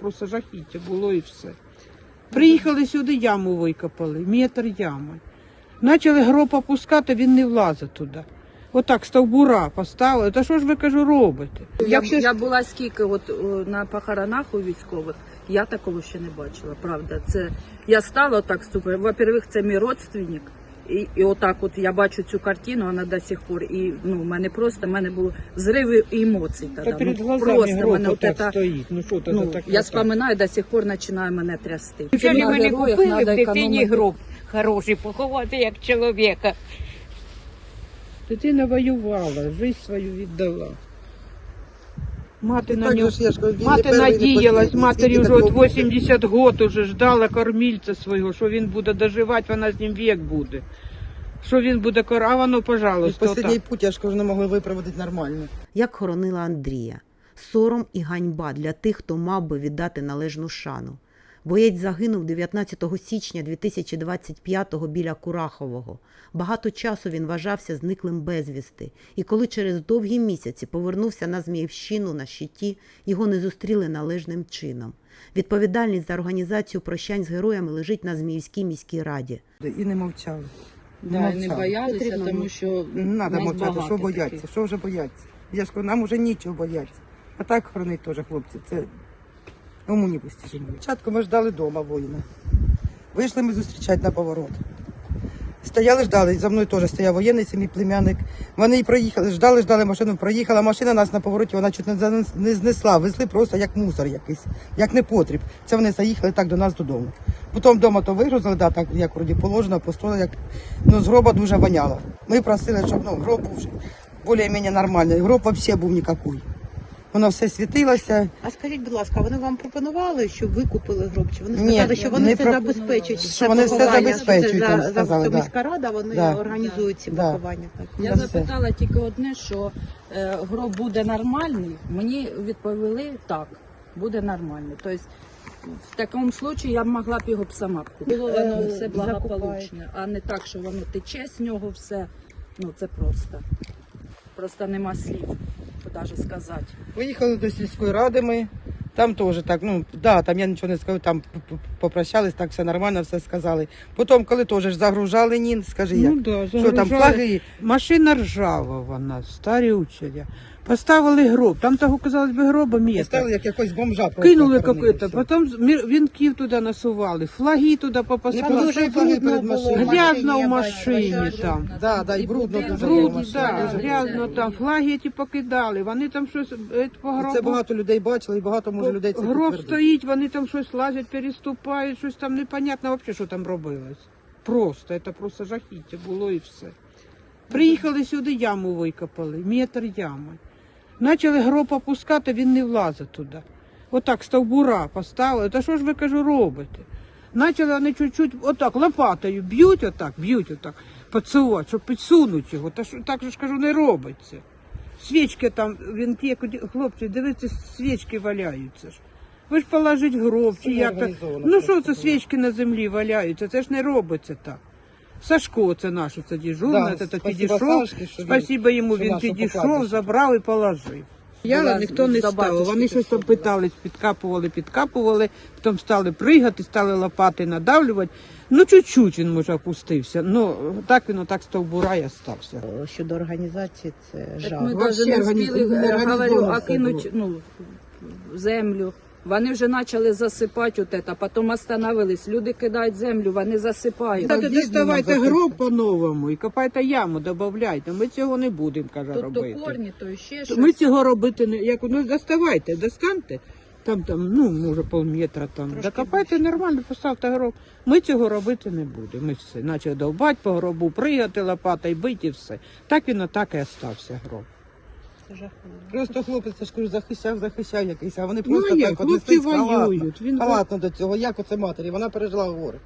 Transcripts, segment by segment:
Просто жахіття було і все. Приїхали сюди, яму викопали, метр ями. Почали гроб опускати, він не влазить туди. Отак стовбура поставили. Та що ж ви кажу, робите? Я, Якщо я була скільки от о, на похоронах у військових, я такого ще не бачила. Правда, це я стала так ступою. Во-первых, це мій родственник. І, і отак, от я бачу цю картину, вона до сих пор. І ну, в мене просто в мене було зриви емоцій. Та Тоді. перед ну, глазами просто мене от это, стоїть. Ну що це ну, так? я споминаю, до сих пор починає мене трясти. Вчора На мені купили в дитині гроб хороший, поховати як чоловіка. Дитина воювала, життя свою віддала. Мати на нього. Мати надіялась, матері вже от буде? 80 років уже ждала кормільця свого, що він буде доживати, вона з ним вік буде. Що він буде каравано, А І пожалуйста, Останній путь, аж кожен не могли виправити нормально. як хоронила Андрія. Сором і ганьба для тих, хто мав би віддати належну шану. Боєць загинув 19 січня 2025-го біля Курахового. Багато часу він вважався зниклим безвісти, і коли через довгі місяці повернувся на Зміївщину на щиті, його не зустріли належним чином. Відповідальність за організацію прощань з героями лежить на Зміївській міській раді. І не мовчали. Да, і не боялися, Потрібно тому що Не треба мовчати, що бояться, таких. що вже бояться. Я ж кажу, нам вже нічого бояться. А так хоронить теж хлопці, це уму не постижимо. Спочатку ми ждали вдома воїна. Вийшли ми зустрічати на поворот. Стояли, ждали, за мною теж стояв воєнний, це мій племянник. Вони проїхали, ждали, ждали машину, проїхала машина нас на повороті, вона чуть не знесла, везли просто як мусор якийсь, як непотріб. Це вони заїхали так до нас додому. Потім вдома то вигрузили, да, так як вроді положено, построили, як ну, з гроба дуже воняло. Ми просили, щоб ну, гроб був більш-менш нормальний. Гроб взагалі був ніякий. Воно все світилося. А скажіть, будь ласка, вони вам пропонували, щоб ви купили гроб? Чи вони Ні, сказали, що вони не це про- забезпечать? Що це вони все поховання, що забезпечують, це за, сказали, за, да. міська рада, вони Да. організують ці Да. поховання. Так. Я Да, запитала тільки одне, що е, гроб буде нормальний. Мені відповіли так, буде нормальний. Тобто в такому випадку я б могла б його б сама б купити. Було воно Е, все благополучне, а не так, що воно тече з нього все. Ну це просто. Просто нема слів, навіть сказати. Виїхали до сільської ради ми. Там теж так, ну да, там я нічого не скажу, там попрощались, так все нормально, все сказали. Потім, коли теж загружали нін, скажи як. Ну, да, що там флаги? Машина ржава вона, старюча. Поставили гроб. Там того, казалось би, гроба метр. Поставили як якось бомжа. просто Кинули хоронили, какое-то, все. з- мір- вінків туди насували, флаги туди Не попасали. флаги перед машиною. Грязно в машині там. Да, да, і брудно дуже. Бруд, машина да, грязно там, флаги ті покидали, вони там щось е, по І гробу. Це багато людей бачили, і багато може людей це Гроб підтвердить. стоїть, вони там щось лазять, переступають, щось там непонятно взагалі, що там робилось. Просто, це просто жахіття було і все. Приїхали сюди, яму викопали, метр ями. Почали гроб опускати, він не влазить туди. Отак стовбура поставили. Та що ж ви кажу, робите? Почали вони чуть-чуть отак лопатою б'ють, отак, б'ють отак, поцілувати, щоб підсунуть його. Та що так же ж кажу, не робиться. Свічки там, він куди- хлопці, дивіться, свічки валяються ж. Ви ж положить гроб чи як то. Ну що це свічки на землі валяються? Це ж не робиться так. Сашко, це наш, це дежурний, Да, це підійшов. Сашки, що він- Спасибо йому, що він підійшов, забрав і положив. Я Була ніхто не став. Вони щось там питались, підкапували, підкапували, потім стали пригати, стали лопати надавлювати. Ну, чуть-чуть він може опустився. Ну, так він отак стовбура і остався. Щодо організації, це Так ми навіть не не е, все окинуть ну, землю. Вони вже почали засипати от це, потім остановились. Люди кидають землю, вони засипають. Так, доставайте нам гроб по-новому і копайте яму, додавайте. Ми цього не будемо, каже, Тут робити. корні, то ще щось. Ми цього робити не як ну доставайте, достаньте. Там там, ну може полметра там. Докопайте нормально, поставте гроб. Ми цього робити не будемо. Ми все почали довбати по гробу, пригати лопатою, бити і все. Так він отак і остався гроб. Це жахливо. Просто хлопець, я ж кажу, захищав, захищав якийсь, а вони Ну, просто як? так Хлопці отнеслись халатно. воюють. Він Халатно до цього, як оце матері, вона пережила горе.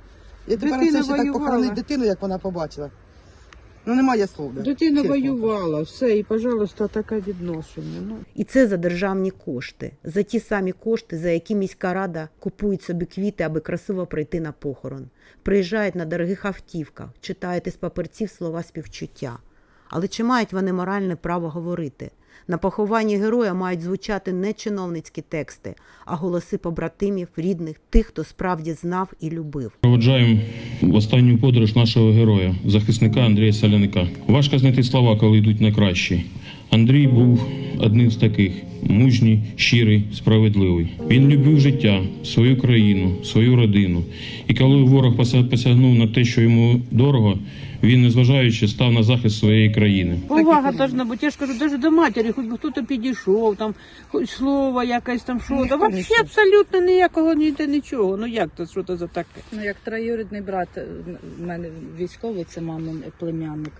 І тепер Дитина це ще так воювала. похоронить дитину, як вона побачила. Ну немає слов. да. Дитина Чесно. воювала, все, і, пожалуйста, таке відношення. Ну. І це за державні кошти, за ті самі кошти, за які міська рада купують собі квіти, аби красиво прийти на похорон. Приїжджають на дорогих автівках, читають із паперців слова співчуття. Але чи мають вони моральне право говорити? На похованні героя мають звучати не чиновницькі тексти, а голоси побратимів, рідних, тих, хто справді знав і любив. Проводжаємо в останню подорож нашого героя, захисника Андрія Саляника. Важко знайти слова, коли йдуть на кращі. Андрій був одним з таких мужній, щирий, справедливий. Він любив життя, свою країну, свою родину. І коли ворог пося- посягнув на те, що йому дорого, він, незважаючи, став на захист своєї країни. Должна бути. Я ж кажу, навіть до матері, хоч би хто-то підійшов, там, хоч слово якесь там, що. Ніхто взагалі абсолютно ніякого ніде нічого. Ну як то, що то за таке? Ну, як троюрідний брат е, в мене військовий, це мамин племянник.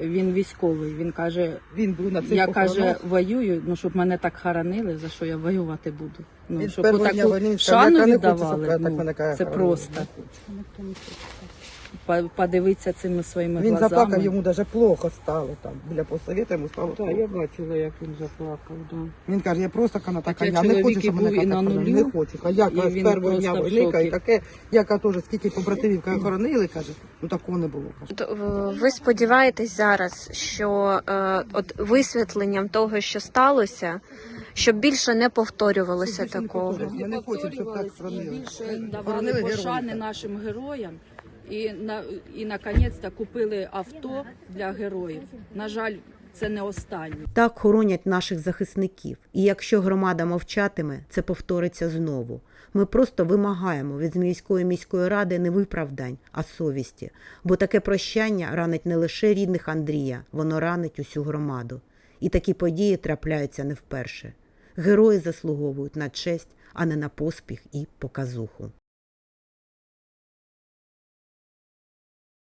Він військовий. Він каже, Він був на цих я каже, воюю, ну щоб мене так хоронили, за що я воювати буду. Ну, щоб сказав, шану віддавали. ну, це просто. По- Подивитися цими своїми Він глазами. заплакав, йому навіть плохо стало там. Біля посовіта йому стало Так, плохо. я бачила, як він заплакав. Да. Він каже, я просто кана така, я не хочу, щоб мене і так нулю, Не хочу. А я з першого дня просто в війни, каже, шокі. таке, яка теж скільки побратимів хоронили, каже, ну такого не було. Каже. Ви сподіваєтесь зараз, що е, от висвітленням того, що сталося, щоб більше не повторювалося Щоб більше не такого. повторювалося. Ми не хочемо, щоб так і хоронили. більше давали пошани нашим героям. І на і наконець-то купили авто для героїв. На жаль, це не останнє. Так хоронять наших захисників. І якщо громада мовчатиме, це повториться знову. Ми просто вимагаємо від Зміївської міської ради не виправдань, а совісті. Бо таке прощання ранить не лише рідних Андрія, воно ранить усю громаду. І такі події трапляються не вперше. Герої заслуговують на честь, а не на поспіх і показуху.